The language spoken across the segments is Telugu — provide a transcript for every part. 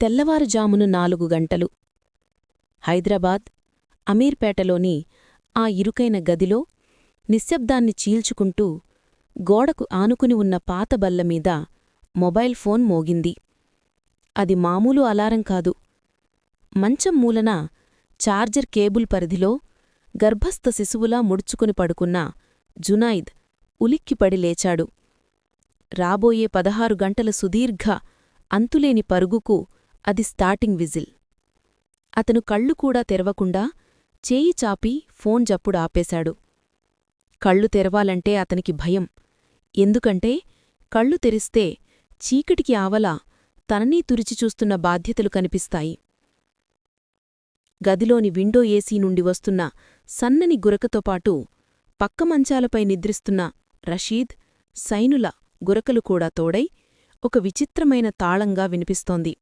తెల్లవారుజామును నాలుగు గంటలు. హైదరాబాద్ అమీర్పేటలోని ఆ ఇరుకైన గదిలో నిశ్శబ్దాన్ని చీల్చుకుంటూ గోడకు ఆనుకుని ఉన్న పాత బల్లమీద మొబైల్ ఫోన్ మోగింది. అది మామూలు అలారం కాదు. మంచం మూలన చార్జర్ కేబుల్ పరిధిలో గర్భస్థ శిశువులా ముడుచుకుని పడుకున్న జునాయిద్ ఉలిక్కిపడి లేచాడు. రాబోయే పదహారు గంటల సుదీర్ఘ అంతులేని పరుగుకు అది స్టార్టింగ్ విజిల్. అతను కళ్ళు కూడా తెరవకుండా చేయి చాపి ఫోన్ జప్పుడు ఆపేశాడు. కళ్ళు తెరవాలంటే అతనికి భయం. ఎందుకంటే కళ్ళు తెరిస్తే చీకటికి ఆవల తననీ తురిచిచూస్తున్న బాధ్యతలు కనిపిస్తాయి. గదిలోని విండో ఏసీ నుండి వస్తున్న సన్నని గురకతో పాటు పక్క మంచాలపై నిద్రిస్తున్న రషీద్ సైనుల గురకలు కూడా తోడై ఒక విచిత్రమైన తాళంగా వినిపిస్తోంది.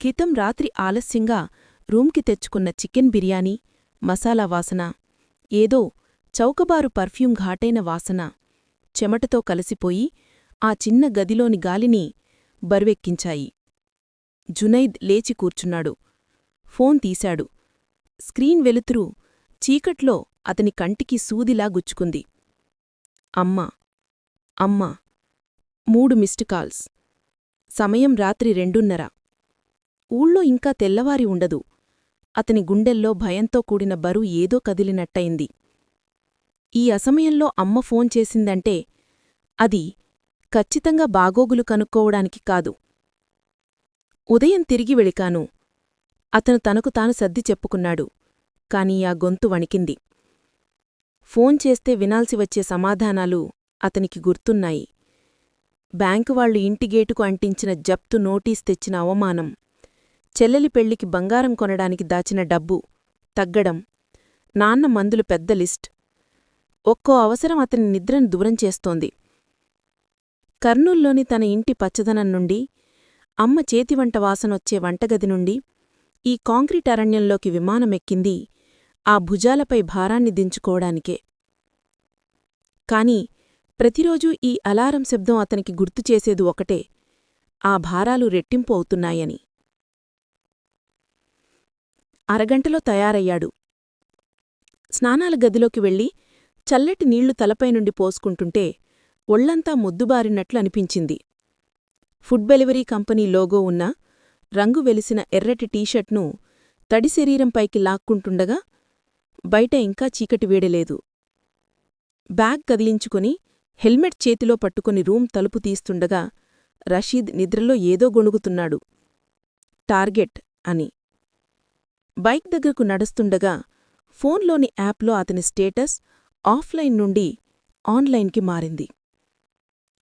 క్రితం రాత్రి ఆలస్యంగా రూమ్కి తెచ్చుకున్న చికెన్ బిర్యానీ మసాలా వాసన ఏదో చౌకబారు పర్ఫ్యూమ్ ఘాటైన వాసన చెమటతో కలిసిపోయి ఆ చిన్న గదిలోని గాలిని బరువెక్కించాయి. జునైద్ లేచి కూర్చున్నాడు. ఫోన్ తీశాడు. స్క్రీన్ వెలుతురు చీకట్లో అతని కంటికి సూదిలా గుచ్చుకుంది. అమ్మా! అమ్మా! మూడు మిస్డ్ కాల్స్. సమయం రాత్రి రెండున్నర. ఊళ్ళో ఇంకా తెల్లవారి ఉండదు. అతని గుండెల్లో భయంతో కూడిన బరువు ఏదో కదిలినట్టయింది. ఈ అసమయంలో అమ్మ ఫోన్ చేసిందంటే అది ఖచ్చితంగా బాగోగులు కనుక్కోవడానికి కాదు. ఉదయం తిరిగి వెళికాను అతను తనకు తాను సర్ది చెప్పుకున్నాడు. కాని ఆ గొంతు వణికింది. ఫోన్ చేస్తే వినాల్సి వచ్చే సమాధానాలు అతనికి గుర్తున్నాయి. బ్యాంకు వాళ్ళు ఇంటిగేటుకు అంటించిన జప్తు నోటీస్ తెచ్చిన అవమానం. చెల్లెలి పెళ్ళికి బంగారం కొనడానికి దాచిన డబ్బు తగ్గడం నాన్న మందులు పెద్ద లిస్ట్. ఒక్కో అవసరం అతని నిద్రను దూరం చేస్తోంది. కర్నూల్లోని తన ఇంటి పచ్చదనం నుండి అమ్మ చేతివంట వాసనొచ్చే వంటగది నుండి ఈ కాంక్రీట్ అరణ్యంలోకి విమానమెక్కింది ఆ భుజాలపై భారాన్ని దించుకోవడానికే. కాని ప్రతిరోజూ ఈ అలారం శబ్దం అతనికి గుర్తుచేసేది ఒకటే ఆ భారాలు రెట్టింపు అవుతున్నాయని. అరగంటలో తయారయ్యాడు. స్నానాల గదిలోకి వెళ్ళి చల్లటి నీళ్ళు తలపై నుండి పోసుకుంటుంటే ఒళ్ళంతా ముద్దుబారినట్లు అనిపించింది. ఫుడ్ డెలివరీ కంపెనీ లోగో ఉన్న రంగు వెలిసిన ఎర్రటి టీషర్ట్ను తడి శరీరంపైకి లాక్కుంటుండగా బయట ఇంకా చీకటి వేడలేదు. బ్యాగ్ కదిలించుకుని హెల్మెట్ చేతిలో పట్టుకుని రూమ్ తలుపు తీస్తుండగా రషీద్ నిద్రలో ఏదో గొణుగుతున్నాడు. టార్గెట్ అని. బైక్ దగ్గరకు నడుస్తుండగా ఫోన్లోని యాప్లో అతని స్టేటస్ ఆఫ్లైన్ నుండి ఆన్లైన్కి మారింది.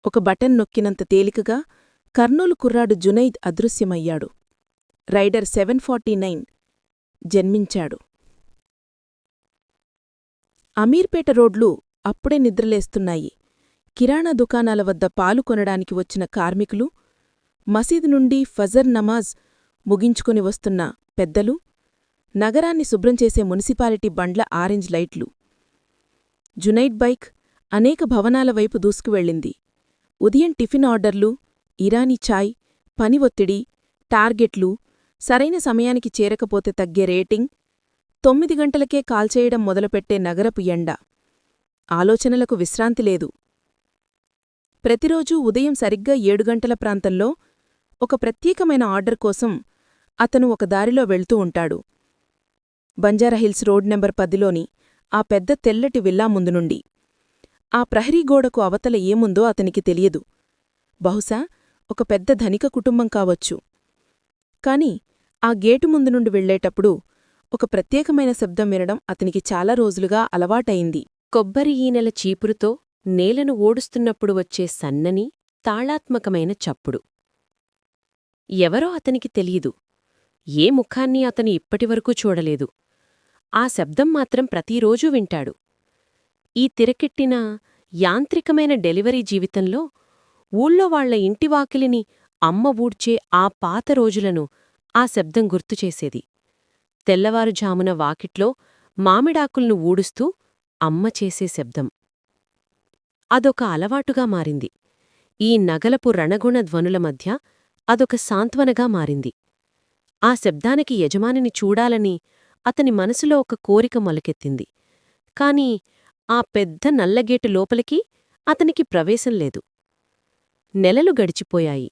ఒక బటన్ నొక్కినంత తేలికగా కర్నూలు కుర్రాడు జునైద్ అదృశ్యమయ్యాడు. రైడర్ సెవెన్ ఫార్టీ నైన్ జన్మించాడు. అమీర్పేట రోడ్లు అప్పుడే నిద్రలేస్తున్నాయి. కిరాణా దుకాణాల వద్ద పాలు కొనడానికి వచ్చిన కార్మికులు మసీదు నుండి ఫజర్ నమాజ్ ముగించుకొని వస్తున్న పెద్దలు నగరాన్ని శుభ్రం చేసే మున్సిపాలిటీ బండ్ల ఆరెంజ్ లైట్లు. జునైడ్ బైక్ అనేక భవనాల వైపు దూసుకువెళ్ళింది. ఉదయం టిఫిన్ ఆర్డర్లు ఇరానీ ఛాయ్ పని ఒత్తిడి టార్గెట్లు సరైన సమయానికి చేరకపోతే తగ్గే రేటింగ్ తొమ్మిది గంటలకే కాల్చేయడం మొదలుపెట్టే నగరపు ఎండ. ఆలోచనలకు విశ్రాంతి లేదు. ప్రతిరోజూ ఉదయం సరిగ్గా ఏడు గంటల ప్రాంతంలో ఒక ప్రత్యేకమైన ఆర్డర్ కోసం అతను ఒక దారిలో వెళ్తూ ఉంటాడు. బంజారాహిల్స్ రోడ్ నెంబర్ పదిలోని ఆ పెద్ద తెల్లటి విల్లా ముందు నుండి. ఆ ప్రహరీగోడకు అవతల ఏముందో అతనికి తెలియదు. బహుశా ఒక పెద్ద ధనిక కుటుంబం కావచ్చు. కాని ఆ గేటు ముందు నుండి వెళ్ళేటప్పుడు ఒక ప్రత్యేకమైన శబ్దం వినడం అతనికి చాలా రోజులుగా అలవాటయింది కొబ్బరి ఈనెల చీపురుతో నేలను ఓడుస్తున్నప్పుడు వచ్చే సన్నని తాళాత్మకమైన చప్పుడు. ఎవరో అతనికి తెలియదు ఏ ముఖాన్ని అతను ఇప్పటివరకూ చూడలేదు. ఆ శబ్దం మాత్రం ప్రతిరోజూ వింటాడు. ఈ తిరకెట్టిన యాంత్రికమైన డెలివరీ జీవితంలో ఊళ్ళో వాళ్ళ ఇంటివాకిలిని అమ్మ ఊడ్చే ఆ పాత రోజులను ఆ శబ్దం గుర్తుచేసేది తెల్లవారుజామున వాకిట్లో మామిడాకుల్ను ఊడుస్తూ అమ్మ చేసే శబ్దం. అదొక అలవాటుగా మారింది. ఈ నగలపు రణగుణ ధ్వనుల మధ్య అదొక సాంత్వనగా మారింది. ఆ శబ్దానికి యజమానిని చూడాలని అతని మనసులో ఒక కోరిక మొలకెత్తింది. కాని ఆ పెద్ద నల్లగేటు లోపలికి అతనికి ప్రవేశం లేదు. నెలలు గడిచిపోయాయి.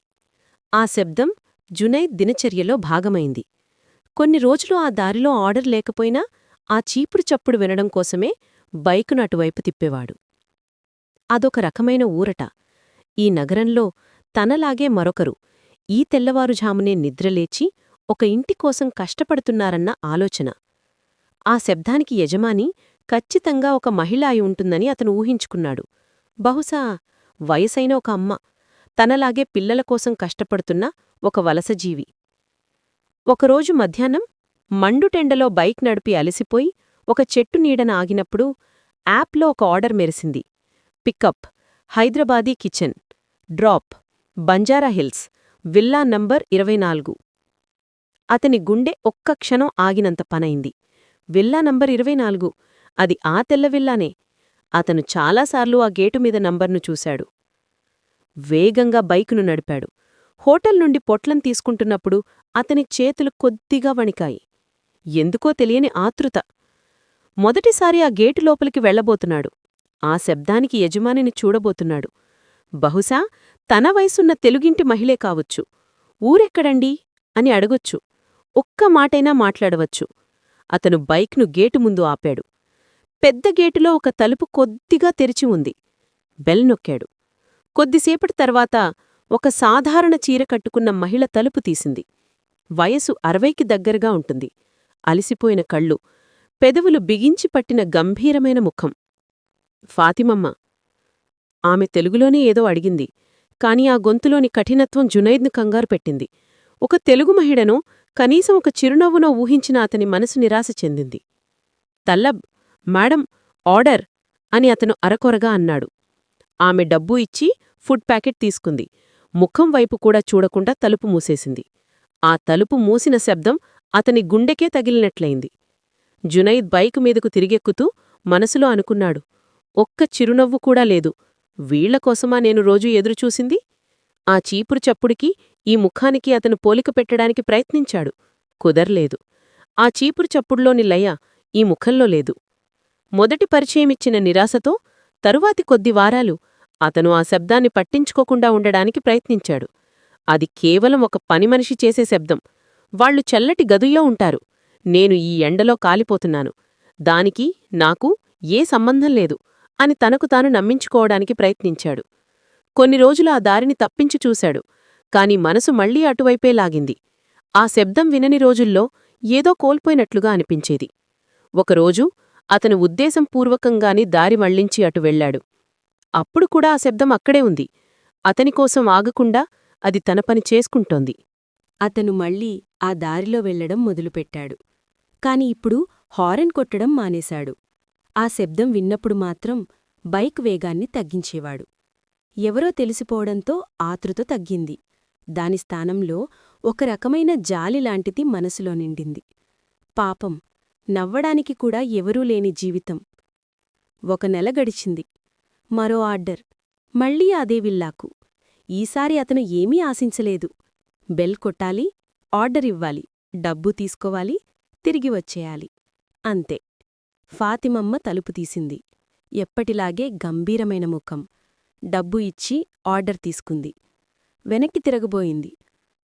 ఆ శబ్దం జునైద్ దినచర్యలో భాగమైంది. కొన్ని రోజులు ఆ దారిలో ఆర్డర్ లేకపోయినా ఆ చీపురు చప్పుడు వినడం కోసమే బైకును అటువైపు తిప్పేవాడు. అదొక రకమైన ఊరట. ఈ నగరంలో తనలాగే మరొకరు ఈ తెల్లవారుజామునే నిద్రలేచి ఒక ఇంటి కోసం కష్టపడుతున్నారన్న ఆలోచన. ఆ శబ్దానికి యజమాని ఖచ్చితంగా ఒక మహిళ అయి ఉంటుందని అతను ఊహించుకున్నాడు. బహుశా వయసైన ఒక అమ్మ తనలాగే పిల్లల కోసం కష్టపడుతున్న ఒక వలసజీవి ఒకరోజు మధ్యాహ్నం మండుటెండలో బైక్ నడిపి అలసిపోయి ఒక చెట్టు నీడన ఆగినప్పుడు యాప్లో ఒక ఆర్డర్ మెరిసింది. Pickup Hyderabadi kitchen drop Banjara Hills villa number ఇరవై నాలుగు. అతని గుండె ఒక్క క్షణం ఆగినంత పనైంది. విల్లా నంబర్ ఇరవై నాలుగు. అది ఆ తెల్ల విల్లానే. అతను చాలాసార్లు ఆ గేటు మీద నంబర్ను చూశాడు. వేగంగా బైకును నడిపాడు. హోటల్ నుండి పొట్లం తీసుకుంటున్నప్పుడు అతని చేతులు కొద్దిగా వణికాయి. ఎందుకో తెలియని ఆతృత. మొదటిసారి ఆ గేటు లోపలికి వెళ్ళబోతున్నాడు ఆ శబ్దానికి యజమానిని చూడబోతున్నాడు. బహుశా తన వయసున్న తెలుగింటి మహిళే కావచ్చు. ఊరెక్కడండి? అని అడగొచ్చు. ఒక్క మాటైనా మాట్లాడవచ్చు. అతను బైక్ను గేటు ముందు ఆపాడు. పెద్ద గేటులో ఒక తలుపు కొద్దిగా తెరిచి ఉంది. బెల్ నొక్కాడు. కొద్దిసేపటి తర్వాత ఒక సాధారణ చీర కట్టుకున్న మహిళ తలుపు తీసింది. వయసు అరవైకి దగ్గరగా ఉంటుంది. అలిసిపోయిన కళ్ళు పెదవులు బిగించి పట్టిన గంభీరమైన ముఖం. ఫాతిమమ్మ. ఆమె తెలుగులోనే ఏదో అడిగింది. కాని ఆ గొంతులోని కఠినత్వం జునైద్ను కంగారు పెట్టింది. ఒక తెలుగు మహిళనో కనీసం ఒక చిరునవ్వునో ఊహించిన అతని మనసు నిరాశ చెందింది. తల్లబ్ మేడం ఆర్డర్ అని అతను అరకొరగా అన్నాడు. ఆమె డబ్బు ఇచ్చి ఫుడ్ ప్యాకెట్ తీసుకుంది. ముఖం వైపు కూడా చూడకుండా తలుపు మూసేసింది. ఆ తలుపు మూసిన శబ్దం అతని గుండెకే తగిలినట్లయింది. జునైద్ బైకు మీదకు తిరిగెక్కుతూ మనసులో అనుకున్నాడు. ఒక్క చిరునవ్వు కూడా లేదు. వీళ్ళకోసమా నేను రోజూ ఎదురుచూసింది? ఆ చీపురు చప్పుడికి ఈ ముఖానికి అతను పోలిక పెట్టడానికి ప్రయత్నించాడు. కుదర్లేదు. ఆ చీపురు చప్పుడులోని లయ ఈ ముఖంలో లేదు. మొదటి పరిచయమిచ్చిన నిరాశతో తరువాతి కొద్ది వారాలు అతను ఆ శబ్దాన్ని పట్టించుకోకుండా ఉండడానికి ప్రయత్నించాడు. అది కేవలం ఒక పనిమనిషి చేసే శబ్దం. వాళ్ళు చల్లటి గదుల్లో ఉంటారు. నేను ఈ ఎండలో కాలిపోతున్నాను. దానికి నాకు ఏ సంబంధం లేదు అని తనకు తాను నమ్మించుకోవడానికి ప్రయత్నించాడు. కొన్ని రోజులు ఆ దారిని తప్పించి చూశాడు. కాని మనసు మళ్ళీ అటువైపే లాగింది. ఆ శబ్దం వినని రోజుల్లో ఏదో కోల్పోయినట్లుగా అనిపించేది. ఒకరోజు అతను ఉద్దేశంపూర్వకంగాని దారి మళ్ళించి అటు వెళ్ళాడు అప్పుడు కూడా ఆ శబ్దం అక్కడే ఉంది. అతనికోసం ఆగకుండా అది తన పని చేసుకుంటోంది. అతను మళ్ళీ ఆ దారిలో వెళ్ళడం మొదలుపెట్టాడు. కాని ఇప్పుడు హారన్ కొట్టడం మానేశాడు. ఆ శబ్దం విన్నప్పుడు మాత్రం బైక్ వేగాన్ని తగ్గించేవాడు. ఎవరో తెలిసిపోవడంతో ఆతృత తగ్గింది. దాని స్థానంలో ఒక రకమైన జాలిలాంటిది మనసులో నిండింది. పాపం నవ్వడానికి కూడా ఎవరూ లేని జీవితం. ఒక నెల గడిచింది. మరో ఆర్డర్. మళ్ళీ అదే విల్లాకు. ఈసారి అతను ఏమీ ఆశించలేదు. బెల్ కొట్టాలి ఆర్డర్ ఇవ్వాలి డబ్బు తీసుకోవాలి తిరిగి వచ్చేయాలి. అంతే. ఫాతిమమ్మ తలుపు తీసింది. ఎప్పటిలాగే గంభీరమైన ముఖం. డబ్బు ఇచ్చి ఆర్డర్ తీసుకుంది. వెనక్కి తిరగబోయింది.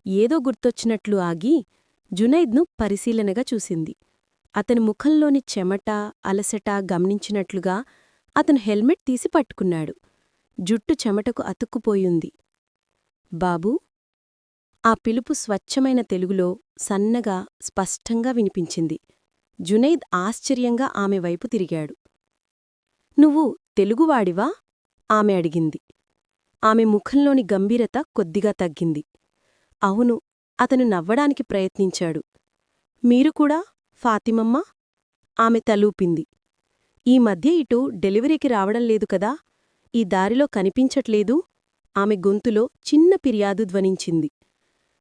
ఏదో గుర్తొచ్చినట్లు ఆగి జునైద్ను పరిశీలనగా చూసింది. అతని ముఖంలోని చెమట అలసట గమనించినట్లుగా అతను హెల్మెట్ తీసి పట్టుకున్నాడు. జుట్టు చెమటకు అతుక్కుపోయింది. బాబూ! ఆ పిలుపు స్వచ్ఛమైన తెలుగులో సన్నగా స్పష్టంగా వినిపించింది. జునైద్ ఆశ్చర్యంగా ఆమె వైపు తిరిగాడు. నువ్వు తెలుగువాడివా? ఆమె అడిగింది. ఆమె ముఖంలోని గంభీరత కొద్దిగా తగ్గింది. అవును అతను నవ్వడానికి ప్రయత్నించాడు. మీరు కూడా ఫాతిమమ్మ? ఆమె తలూపింది. ఈ మధ్య ఇటు డెలివరీకి రావడం లేదు కదా? ఈ దారిలో కనిపించట్లేదు? ఆమె గొంతులో చిన్న ఫిర్యాదు ధ్వనించింది.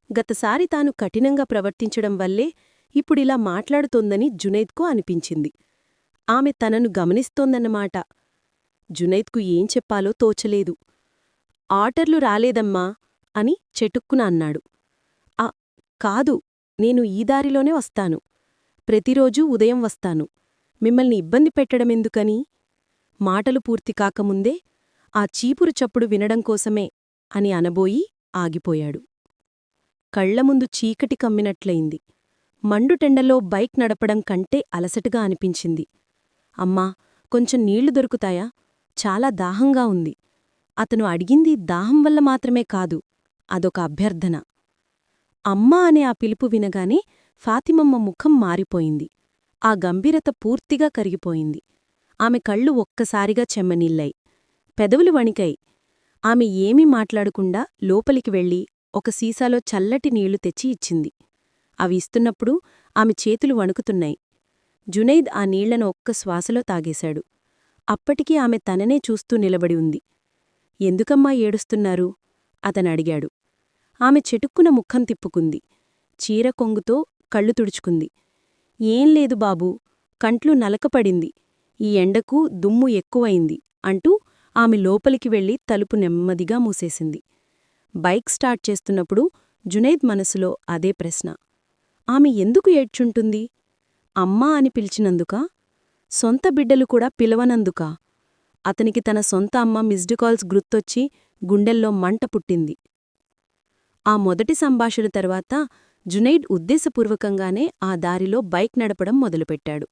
గతసారి తాను కఠినంగా ప్రవర్తించడం వల్లే ఇప్పుడిలా మాట్లాడుతోందని జునైద్కు అనిపించింది. ఆమె తనను గమనిస్తోందన్నమాట. జునైద్కు ఏం చెప్పాలో తోచలేదు. ఆర్డర్లు రాలేదమ్మా అని చెటుక్కున అన్నాడు. ఆ కాదు నేను ఈ దారిలోనే వస్తాను. ప్రతిరోజూ ఉదయం వస్తాను. మిమ్మల్ని ఇబ్బంది పెట్టడమెందుకని? మాటలు పూర్తి కాకముందే ఆ చీపురు చప్పుడు వినడం కోసమే అని అనబోయి ఆగిపోయాడు. కళ్ళముందు చీకటి కమ్మినట్లయింది. మండుటెండలో బైక్ నడపడం కంటే అలసటగా అనిపించింది. అమ్మా కొంచెం నీళ్ళు దొరుకుతాయా? చాలా దాహంగా ఉంది. అతను అడిగింది దాహం వల్ల మాత్రమే కాదు అదొక అభ్యర్థన. అమ్మా అనే ఆ పిలుపు వినగానే ఫాతిమమ్మ ముఖం మారిపోయింది. ఆ గంభీరత పూర్తిగా కరిగిపోయింది. ఆమె కళ్ళు ఒక్కసారిగా చెమ్మనిల్లాయి. పెదవులు వణికాయి. ఆమె ఏమీ మాట్లాడకుండా లోపలికి వెళ్ళి ఒక సీసాలో చల్లటి నీళ్ళు తెచ్చి ఇచ్చింది. అవి ఇస్తున్నప్పుడు ఆమె చేతులు వణుకుతున్నాయి. జునైద్ ఆ నీళ్ళను ఒక్క శ్వాసలో తాగేశాడు. అప్పటికీ ఆమె తననే చూస్తూ నిలబడి ఉంది. ఎందుకమ్మా ఏడుస్తున్నారు? అతనడిగాడు. ఆమె చెటుక్కున ముఖం తిప్పుకుంది. చీర కొంగుతో కళ్ళు తుడుచుకుంది. ఏం లేదు బాబూ కంట్లు నలకపడింది. ఈ ఎండకు దుమ్ము ఎక్కువైంది అంటూ ఆమె లోపలికి వెళ్ళి తలుపు నెమ్మదిగా మూసేసింది. బైక్ స్టార్ట్ చేస్తున్నప్పుడు జునైద్ మనసులో అదే ప్రశ్న. ఆమె ఎందుకు ఏడ్చుంటుంది? అమ్మా అని పిలిచినందుకా? సొంత బిడ్డలు కూడా పిలవనందుకా. అతనికి తన సొంత అమ్మ మిస్డ్ కాల్స్ గుర్తొచ్చి గుండెల్లో మంట పుట్టింది. ఆ మొదటి సంభాషణ తర్వాత జునైడ్ ఉద్దేశపూర్వకంగానే ఆ దారిలో బైక్ నడపడం మొదలుపెట్టాడు.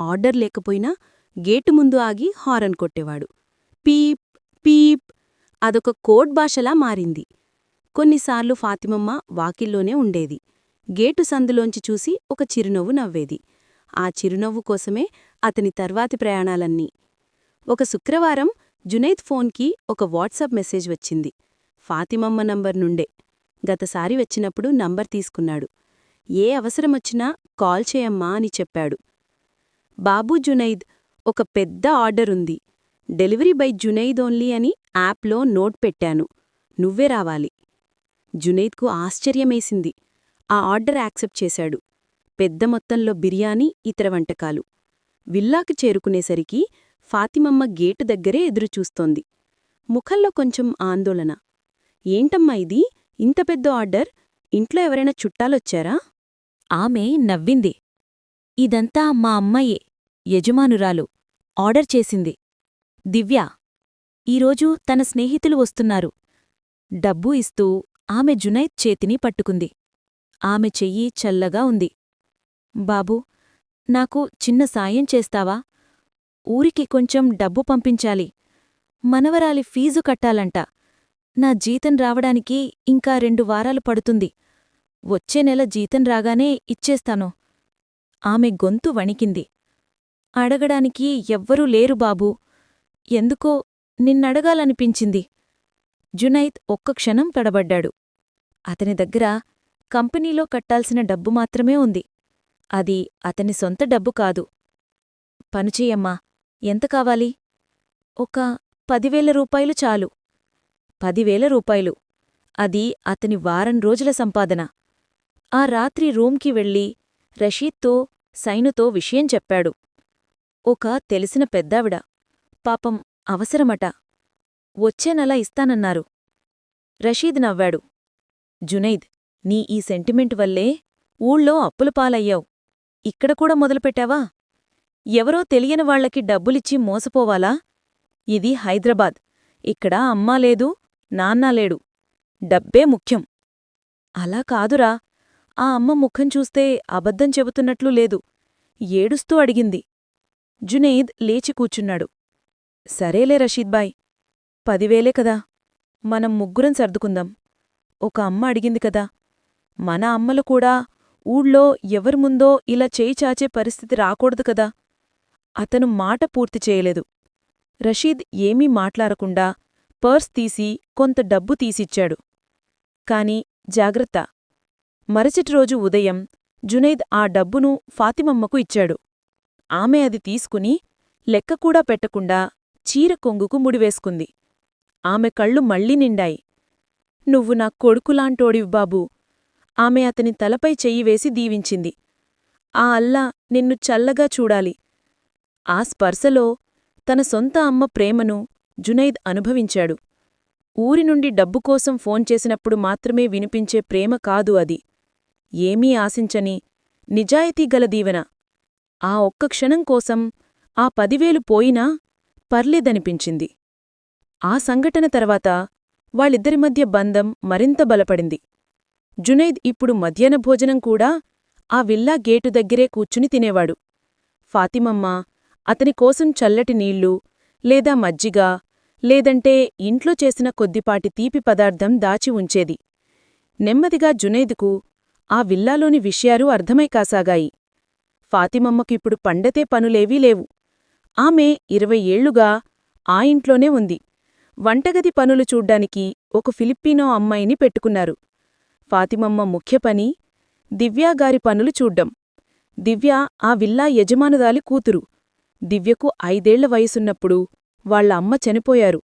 ఆర్డర్ లేకపోయినా గేటు ముందు ఆగి హారన్ కొట్టేవాడు. పీప్ పీప్ అదొక కోడ్ భాషలా మారింది. కొన్నిసార్లు ఫాతిమమ్మ వాకిల్లోనే ఉండేది. గేటు సందులోంచి చూసి ఒక చిరునవ్వు నవ్వేది. ఆ చిరునవ్వు కోసమే అతని తర్వాతి ప్రయాణాలన్నీ. ఒక శుక్రవారం జునైద్ ఫోన్కి ఒక వాట్సాప్ మెసేజ్ వచ్చింది. ఫాతిమమ్మ నంబర్ నుండే. గతసారి వచ్చినప్పుడు నంబర్ తీసుకున్నాడు. ఏ అవసరమొచ్చినా కాల్ చేయమ్మా అని చెప్పాడు. బాబూ జునైద్ ఒక పెద్ద ఆర్డర్ ఉంది. డెలివరీ బై జునైద్ ఓన్లీ అని యాప్లో నోట్ పెట్టాను. నువ్వే రావాలి. జునైద్కు ఆశ్చర్యమేసింది. ఆ ఆర్డర్ యాక్సెప్ట్ చేశాడు. పెద్ద మొత్తంలో బిర్యానీ ఇతర వంటకాలు. విల్లాకి చేరుకునేసరికి ఫాతిమమ్మ గేటు దగ్గరే ఎదురుచూస్తోంది. ముఖంలో కొంచెం ఆందోళన. ఏంటమ్మా ఇది? ఇంత పెద్ద ఆర్డర్? ఇంట్లో ఎవరైనా చుట్టాలొచ్చారా? ఆమె నవ్వింది. ఇదంతా మా అమ్మాయే యజమానురాలు. ఆర్డర్ చేసింది. దివ్య ఈరోజు తన స్నేహితులు వస్తున్నారు. డబ్బు ఇస్తూ ఆమె జునైద్ చేతిని పట్టుకుంది. ఆమె చెయ్యి చల్లగా ఉంది. బాబూ నాకు చిన్న సాయం చేస్తావా? ఊరికి కొంచెం డబ్బు పంపించాలి. మనవరాలి ఫీజు కట్టాలంట. నా జీతం రావడానికి ఇంకా రెండు వారాలు పడుతుంది. వచ్చే నెల జీతం రాగానే ఇచ్చేస్తాను. ఆమె గొంతు వణికింది. అడగడానికి ఎవ్వరూ లేరు బాబూ. ఎందుకో నిన్నడగాలనిపించింది. జునైద్ ఒక్క క్షణం తడబడ్డాడు. అతని దగ్గర కంపెనీలో కట్టాల్సిన డబ్బు మాత్రమే ఉంది. అది అతని సొంత డబ్బు కాదు. పనుచేయమ్మా ఎంత కావాలి? ఒక పదివేల రూపాయలు చాలు. పదివేల రూపాయలు. అది అతని వారం రోజుల సంపాదన. ఆ రాత్రి రూంకి వెళ్ళి రషీద్తో సైనుతో విషయం చెప్పాడు. ఒక తెలిసిన పెద్దావిడ. పాపం అవసరమట. వచ్చే నెల ఇస్తానన్నారు. రషీద్ నవ్వాడు. జునైద్ నీ ఈ సెంటిమెంట్ వల్లే ఊళ్ళో అప్పుల పాలయ్యావు. ఇక్కడ కూడా మొదలుపెట్టావా? ఎవరో తెలియని వాళ్ళకి డబ్బులిచ్చి మోసపోవాలా? ఇది హైదరాబాద్. ఇక్కడ అమ్మా లేదు నాన్నా లేడు. డబ్బే ముఖ్యం. అలా కాదురా. ఆ అమ్మ ముఖం చూస్తే అబద్ధం చెబుతున్నట్లు లేదు. ఏడుస్తూ అడిగింది. జునైద్ లేచి కూచున్నాడు సరేలే రషీద్బాయ్ పదివేలే కదా. మనం ముగ్గురం సర్దుకుందాం. ఒక అమ్మ అడిగింది కదా. మన అమ్మలు కూడా ఊళ్ళో ఎవరి ముందో ఇలా చేయిచాచే పరిస్థితి రాకూడదు కదా. అతను మాట పూర్తి చేయలేదు. రషీద్ ఏమీ మాట్లాడకుండా పర్స్ తీసి కొంత డబ్బు తీసిచ్చాడు. కాని జాగ్రత్త. మరచటి రోజు ఉదయం జునైద్ ఆ డబ్బును ఫాతిమమ్మకు ఇచ్చాడు. ఆమె అది తీసుకుని లెక్కకూడా పెట్టకుండా చీర కొంగుకు ముడివేసుకుంది. ఆమె కళ్ళు మళ్ళీ నిండాయి. నువ్వు నా కొడుకులాంటోడివి బాబూ. ఆమె అతని తలపై చెయ్యివేసి దీవించింది. ఆ అల్లా నిన్ను చల్లగా చూడాలి. ఆ స్పర్శలో తన సొంత అమ్మ ప్రేమను జునైద్ అనుభవించాడు. ఊరి నుండి డబ్బు కోసం ఫోన్ చేసినప్పుడు మాత్రమే వినిపించే ప్రేమ కాదు అది. ఏమీ ఆశించని నిజాయితీగల దీవెన. ఆ ఒక్క క్షణం కోసం ఆ పదివేలు పోయినా పర్లేదనిపించింది. ఆ సంఘటన తర్వాత వాళ్ళిద్దరి మధ్య బంధం మరింత బలపడింది. జునైద్ ఇప్పుడు మధ్యాహ్న భోజనం కూడా ఆ విల్లా గేటు దగ్గరే కూర్చుని తినేవాడు. ఫాతిమమ్మ అతని కోసం చల్లటి నీళ్ళు లేదా మజ్జిగ లేదంటే ఇంట్లో చేసిన కొద్దిపాటి తీపి పదార్థం దాచి ఉంచేది. నెమ్మదిగా జునైద్కు ఆ విల్లాలోని విషయాలు అర్థమై కాసాగాయి. ఫాతిమమ్మకిప్పుడు పండతే పనులేవీ లేవు. ఆమె ఇరవై ఏళ్ళుగా ఆ ఇంట్లోనే ఉంది. వంటగది పనులు చూడ్డానికి ఒక ఫిలిప్పీనో అమ్మాయిని పెట్టుకున్నారు. ఫాతిమమ్మ ముఖ్య పని దివ్యాగారి పనులు చూడ్డం. దివ్య ఆ విల్లా యజమానురాలి కూతురు. దివ్యకు ఐదేళ్ళ వయసున్నప్పుడు వాళ్ళ అమ్మ చనిపోయారు.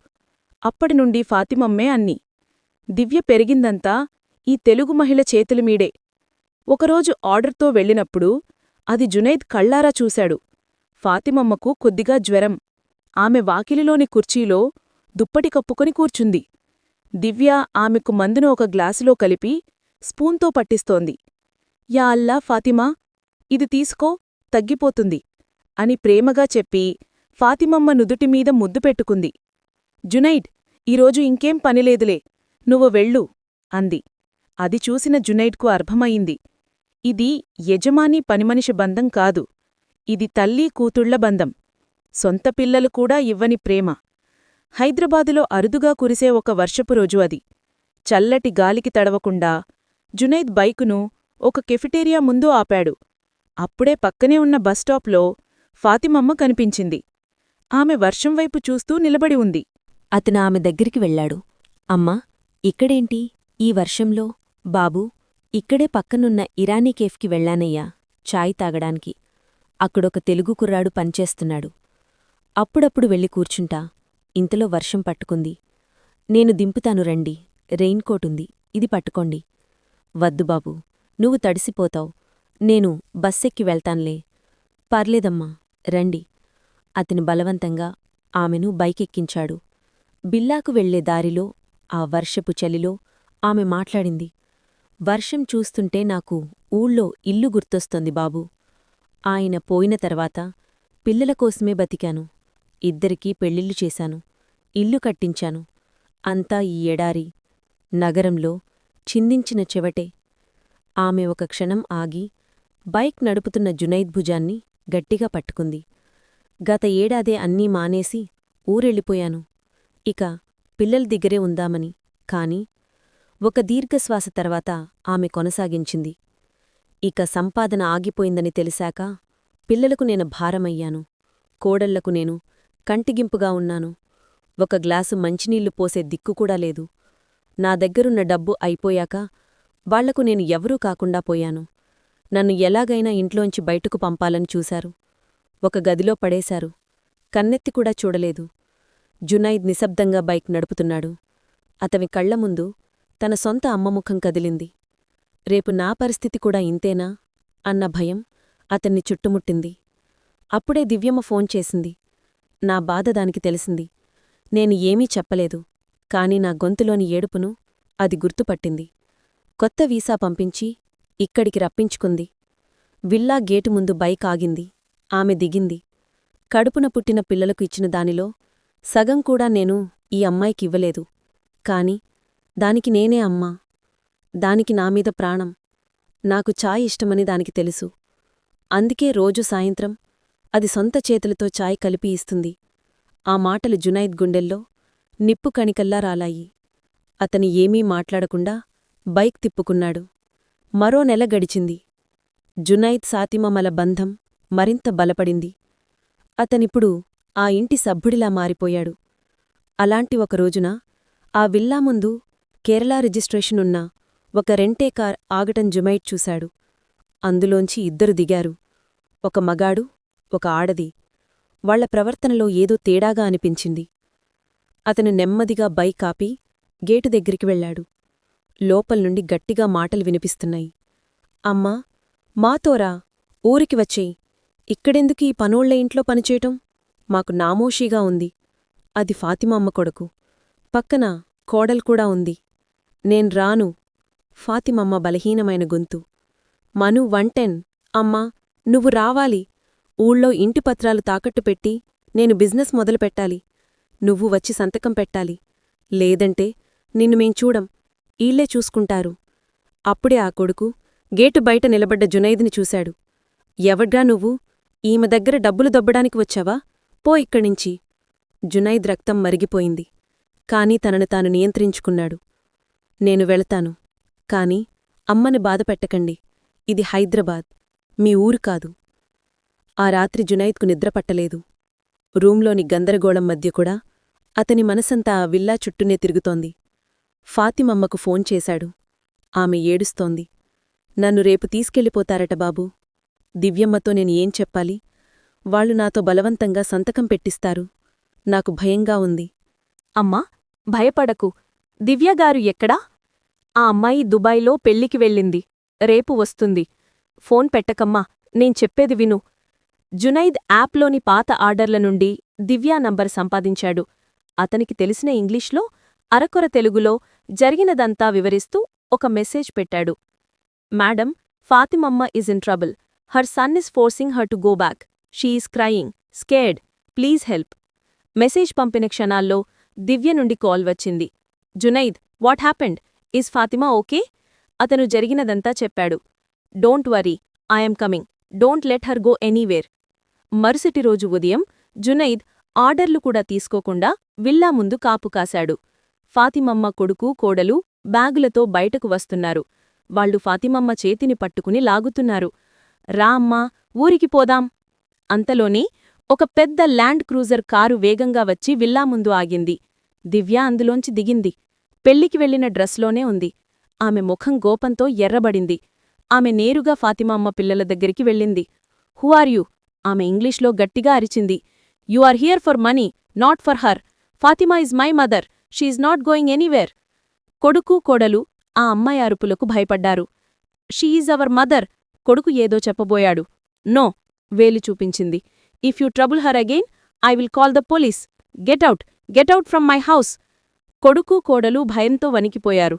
అప్పటినుండి ఫాతిమమ్మే అన్ని. దివ్య పెరిగిందంతా ఈ తెలుగు మహిళ చేతులమీడే ఒకరోజు ఆర్డర్తో వెళ్ళినప్పుడు అది జునైద్ కళ్ళారా చూశాడు. ఫాతిమమ్మకు కొద్దిగా జ్వరం. ఆమె వాకిలిలోని కుర్చీలో దుప్పటి కప్పుకొని కూర్చుంది. దివ్య ఆమెకు మందును ఒక గ్లాసులో కలిపి స్పూన్తో పట్టిస్తోంది. యా అల్లా ఫాతిమా ఇది తీసుకో తగ్గిపోతుంది అని ప్రేమగా చెప్పి ఫాతిమమ్మ నుదుటిమీద ముద్దు పెట్టుకుంది. జునైడ్ ఈరోజు ఇంకేం పనిలేదులే నువ్వు వెళ్ళు అంది. అది చూసిన జునైడ్కు అర్భమయింది ఇది యజమాని పనిమనిషి బంధం కాదు ఇది తల్లి కూతుళ్ళ బంధం. సొంత పిల్లలు కూడా ఇవ్వని ప్రేమ. హైదరాబాదులో అరుదుగా కురిసే ఒక వర్షపు రోజు అది. చల్లటి గాలికి తడవకుండా జునైద్ బైకును ఒక కెఫిటేరియా ముందు ఆపాడు. అప్పుడే పక్కనే ఉన్న బస్టాప్లో ఫాతిమమ్మ కనిపించింది. ఆమె వర్షం వైపు చూస్తూ నిలబడి ఉంది. అతను ఆమె దగ్గరికి వెళ్ళాడు. అమ్మా ఇక్కడేంటి? ఈ వర్షంలో? బాబూ ఇక్కడే పక్కనున్న ఇరానీ కేఫ్కి వెళ్ళానయ్యా చాయ్ తాగడానికి. అక్కడొక తెలుగు కుర్రాడు పనిచేస్తున్నాడు. అప్పుడప్పుడు వెళ్ళి కూర్చుంటా. ఇంతలో వర్షం పట్టుకుంది. నేను దింపుతాను రండి. రెయిన్కోటుంది ఇది పట్టుకోండి. వద్దు బాబూ నువ్వు తడిసిపోతావు. నేను బస్సెక్కి వెళ్తాన్లే. పర్లేదమ్మా రండి. అతను బలవంతంగా ఆమెను బైకెక్కించాడు. బిల్లాకు వెళ్ళే దారిలో ఆ వర్షపు చలిలో ఆమె మాట్లాడింది. వర్షం చూస్తుంటే నాకు ఊళ్ళో ఇల్లు గుర్తొస్తోంది బాబూ. ఆయన పోయిన తర్వాత పిల్లల కోసమే బతికాను. ఇద్దరికీ పెళ్ళిళ్ళు చేశాను. ఇల్లు కట్టించాను. అంతా ఈ ఎడారి నగరంలో చిందించిన చెవటే. ఆమె ఒక క్షణం ఆగి బైక్ నడుపుతున్న జునైద్ భుజాన్ని గట్టిగా పట్టుకుంది. గత ఏడాదే అన్నీ మానేసి ఊరెళ్ళిపోయాను. ఇక పిల్లల దగ్గరే ఉందామని కాని ఒక దీర్ఘశ్వాస తర్వాత ఆమె కొనసాగించింది. ఇక సంపాదన ఆగిపోయిందని తెలిసాక పిల్లలకు నేను భారమయ్యాను. కోడళ్ళకు నేను కంటిగింపుగా ఉన్నాను. ఒక గ్లాసు మంచినీళ్ళు పోసే దిక్కుకూడా లేదు. నా దగ్గరున్న డబ్బు అయిపోయాక వాళ్ళకు నేను ఎవరూ కాకుండా పోయాను. నన్ను ఎలాగైనా ఇంట్లోంచి బయటకు పంపాలని చూశారు. ఒక గదిలో పడేశారు. కన్నెత్తి కూడా చూడలేదు. జునైద్ నిశ్శబ్దంగా బైక్ నడుపుతున్నాడు. అతని కళ్ళ ముందు తన సొంత అమ్మముఖం కదిలింది. రేపు నా పరిస్థితి కూడా ఇంతేనా? అన్న భయం అతన్ని చుట్టుముట్టింది. అప్పుడే దివ్యమ్మ ఫోన్ చేసింది. నా బాధ దానికి తెలిసింది. నేను ఏమీ చెప్పలేదు. కాని నా గొంతులోని ఏడుపును అది గుర్తుపట్టింది. కొత్త వీసా పంపించి ఇక్కడికి రప్పించుకుంది. విల్లా గేటు ముందు బైక్ ఆగింది. ఆమె దిగింది. కడుపున పుట్టిన పిల్లలకు ఇచ్చిన దానిలో సగం కూడా నేను ఈ అమ్మాయికివ్వలేదు కాని దానికి నేనే అమ్మా. దానికి నామీద ప్రాణం. నాకు చాయ్ ఇష్టమని దానికి తెలుసు. అందుకే రోజు సాయంత్రం అది సొంత చేతులతో చాయ్ కలిపి ఇస్తుంది. ఆ మాటలు జునైద్ గుండెల్లో నిప్పు కణికల్లా రాలాయి. అతని ఏమీ మాట్లాడకుండా బైక్ తిప్పుకున్నాడు. మరో నెల గడిచింది. జునైద్ సాతిమమల బంధం మరింత బలపడింది. అతనిప్పుడు ఆ ఇంటి సభ్యుడిలా మారిపోయాడు. అలాంటి ఒక రోజున ఆ విల్లా ముందు కేరళ రిజిస్ట్రేషనున్న ఒక రెంటే కార్ ఆగటం జుమైట్ చూశాడు. అందులోంచి ఇద్దరు దిగారు. ఒక మగాడు ఒక ఆడది. వాళ్ళ ప్రవర్తనలో ఏదో తేడాగా అనిపించింది. అతను నెమ్మదిగా బైక్ ఆపి గేటు దగ్గరికి వెళ్ళాడు. లోపల్నుండి గట్టిగా మాటలు వినిపిస్తున్నాయి. అమ్మా మాతోరా ఊరికి వచ్చేయి. ఇక్కడెందుకు ఈ పనోళ్ళ ఇంట్లో పనిచేయటం? మాకు నామోషీగా ఉంది. అది ఫాతిమమ్మ కొడుకు. పక్కన కోడల్కూడా ఉంది. నేను రాను. ఫాతిమమ్మ బలహీనమైన గొంతు. మను వంటెన్ అమ్మా నువ్వు రావాలి. ఊళ్ళో ఇంటి పత్రాలు తాకట్టు పెట్టి నేను బిజినెస్ మొదలుపెట్టాలి. నువ్వు వచ్చి సంతకం పెట్టాలి. లేదంటే నిన్ను మేం చూడం. ఈళ్ళే చూసుకుంటారు. అప్పుడే ఆ కొడుకు గేటు బయట నిలబడ్డ జునైద్ని చూశాడు. ఎవడ్రా నువ్వు? ఈమె దగ్గర డబ్బులు దొబ్బడానికి వచ్చావా? పో ఇక్కడ్నించి. జునైద్ రక్తం మరిగిపోయింది. కాని తనను తాను నియంత్రించుకున్నాడు. నేను వెళతాను. కాని అమ్మని బాధపెట్టకండి ఇది హైదరాబాద్. మీ ఊరు కాదు. ఆ రాత్రి జునైద్కు నిద్రపట్టలేదు రూంలోని గందరగోళం మధ్య కూడా అతని మనసంతా విల్లా చుట్టూనే తిరుగుతోంది. ఫాతిమమ్మకు ఫోన్ చేశాడు. ఆమె ఏడుస్తోంది. నన్ను రేపు తీసుకెళ్ళిపోతారట బాబూ. దివ్యమ్మతో నేను ఏం చెప్పాలి? వాళ్ళు నాతో బలవంతంగా సంతకం పెట్టిస్తారు. నాకు భయంగా ఉంది. అమ్మా భయపడకు. దివ్యగారు ఎక్కడా? ఆ అమ్మాయి దుబాయ్లో పెళ్ళికి వెళ్ళింది. రేపు వస్తుంది. ఫోన్ పెట్టకమ్మా నేను చెప్పేది విను. జునైద్ యాప్లోని పాత ఆర్డర్ల నుండి దివ్యా నంబర్ సంపాదించాడు. అతనికి తెలిసిన ఇంగ్లీష్లో అరకొర తెలుగులో జరిగినదంతా వివరిస్తూ ఒక మెసేజ్ పెట్టాడు. Madam Fatimamma is in trouble her son is forcing her to go back she's crying scared please help message పంపిన క్షణాల్లో దివ్య నుండి కాల్ వచ్చింది. Junaid what happened is Fatima okay అతను జరిగినదంతా చెప్పాడు. Don't worry I'm coming don't let her go anywhere మరుసటి రోజు ఉదయం జునైద్ ఆర్డర్లు కూడా తీసుకోకుండా విల్లా ముందు కాపు కాశాడు. ఫాతిమమ్మ కొడుకు కోడలు బ్యాగులతో బయటకు వస్తున్నారు. వాళ్ళు ఫాతిమమ్మ చేతిని పట్టుకుని లాగుతున్నారు. రా అమ్మా ఊరికి పోదాం. అంతలోనే ఒక పెద్ద ల్యాండ్ క్రూజర్ కారు వేగంగా వచ్చి విల్లా ముందు ఆగింది. దివ్య అందులోంచి దిగింది. పెళ్ళికి వెళ్ళిన డ్రెస్లోనే ఉంది. ఆమె ముఖం గోపంతో ఎర్రబడింది. ఆమె నేరుగా ఫాతిమమ్మ పిల్లల దగ్గరికి వెళ్ళింది. Who are you? ఆమె ఇంగ్లీష్లో గట్టిగా అరిచింది. You are here for money not for her Fatima is my mother she's not going anywhere కొడుకు కోడలు ఆ అమ్మాయి అరుపులకు భయపడ్డారు. షీఈజ్ అవర్ మదర్ కొడుకు ఏదో చెప్పబోయాడు. నో వేలు చూపించింది. If you trouble her again I will call the police get out get out from my house కొడుకు కోడలు భయంతో వణికిపోయారు.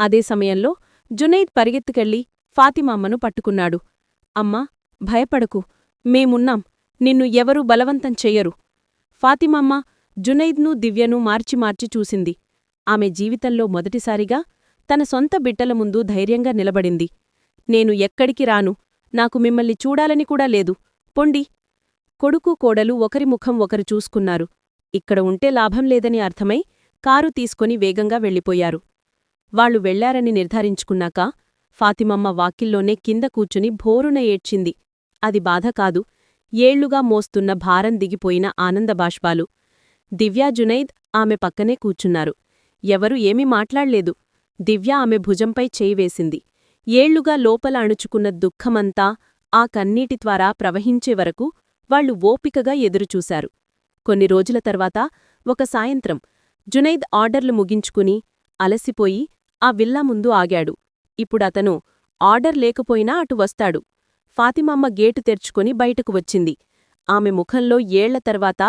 అదే సమయంలో జునైద్ పరిగెత్తుకెళ్ళి ఫాతిమమ్మను పట్టుకున్నాడు. అమ్మా భయపడకు. మేమున్నాం. నిన్ను ఎవరూ బలవంతం చెయ్యరు. ఫాతిమమ్మ జునైద్ను దివ్యను మార్చి మార్చి చూసింది. ఆమె జీవితంలో మొదటిసారిగా తన సొంత బిడ్డల ముందు ధైర్యంగా నిలబడింది. నేను ఎక్కడికి రాను. నాకు మిమ్మల్ని చూడాలని కూడా లేదు. పొండి. కొడుకు కోడలు ఒకరి ముఖం ఒకరు చూసుకున్నారు. ఇక్కడ ఉంటే లాభం లేదని అర్థమై కారు తీసుకొని వేగంగా వెళ్ళిపోయారు. వాళ్ళు వెళ్ళారని నిర్ధారించుకున్నాక ఫాతిమమ్మ వాకిల్లోనే కింద కూచుని భోరున ఏడ్చింది. అది బాధ కాదు. ఏళ్ళుగా మోస్తున్న భారం దిగిపోయిన ఆనందబాష్పాలు. దివ్యా జునైద్ ఆమె పక్కనే కూర్చున్నారు. ఎవరు ఏమీ మాట్లాడలేదు. దివ్య ఆమె భుజంపై చేయివేసింది ఏళ్ళుగా లోపల అణుచుకున్న దుఃఖమంతా ఆ కన్నీటి ద్వారా ప్రవహించే వరకు వాళ్ళు ఓపికగా ఎదురుచూశారు. కొన్ని రోజుల తర్వాత ఒక సాయంత్రం జునైద్ ఆర్డర్లు ముగించుకుని అలసిపోయి ఆ విల్లా ముందు ఆగాడు. ఇప్పుడతను ఆర్డర్ లేకపోయినా అటు వస్తాడు. ఫాతిమమ్మ గేటు తెరుచుకొని బయటకు వచ్చింది. ఆమె ముఖంలో ఏళ్ళ తర్వాత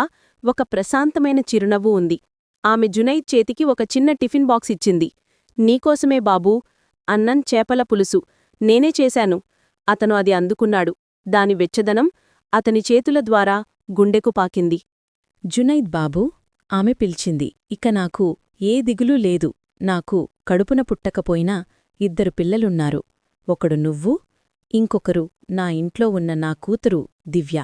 ఒక ప్రశాంతమైన చిరునవ్వు ఉంది. ఆమె జునైద్ చేతికి ఒక చిన్న టిఫిన్ బాక్స్ ఇచ్చింది. నీకోసమే బాబూ అన్నం చేపల పులుసు. నేనే చేశాను. అతను అది అందుకున్నాడు. దాని వెచ్చదనం అతని చేతుల ద్వారా గుండెకు పాకింది. జునైద్ బాబూ ఆమె పిలిచింది. ఇక నాకు ఏ దిగులు లేదు. నాకు కడుపున పుట్టకపోయినా ఇద్దరు పిల్లలున్నారు. ఒకడు నువ్వు ఇంకొకరు నా ఇంట్లో ఉన్న నా కూతురు దివ్య.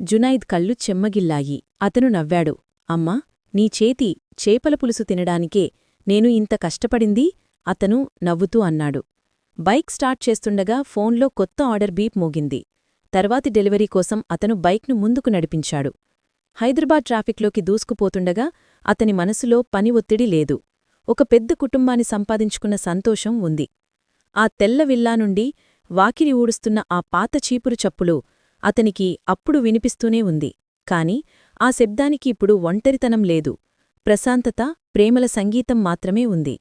జునైద్ కళ్ళు చెమ్మగిల్లాయి. అతను నవ్వాడు. అమ్మా నీ చేతి చేపల పులుసు తినడానికే నేను ఇంత కష్టపడింది? అతను నవ్వుతూ అన్నాడు. బైక్ స్టార్ట్ చేస్తుండగా ఫోన్లో కొత్త ఆర్డర్ బీప్ మోగింది. తర్వాతి డెలివరీ కోసం అతను బైక్ను ముందుకు నడిపించాడు. హైదరాబాద్ ట్రాఫిక్లోకి దూసుకుపోతుండగా అతని మనసులో పని ఒత్తిడి లేదు. ఒక పెద్ద కుటుంబాన్ని సంపాదించుకున్న సంతోషం ఉంది. ఆ తెల్ల విల్లా నుండి వాకిలి ఊడుస్తున్న ఆ పాత చీపురు చప్పులు అతనికి అప్పుడు వినిపిస్తూనే ఉంది. కాని ఆ శబ్దానికి ఇప్పుడు ఒంటరితనం లేదు. ప్రశాంతత ప్రేమల సంగీతం మాత్రమే ఉంది.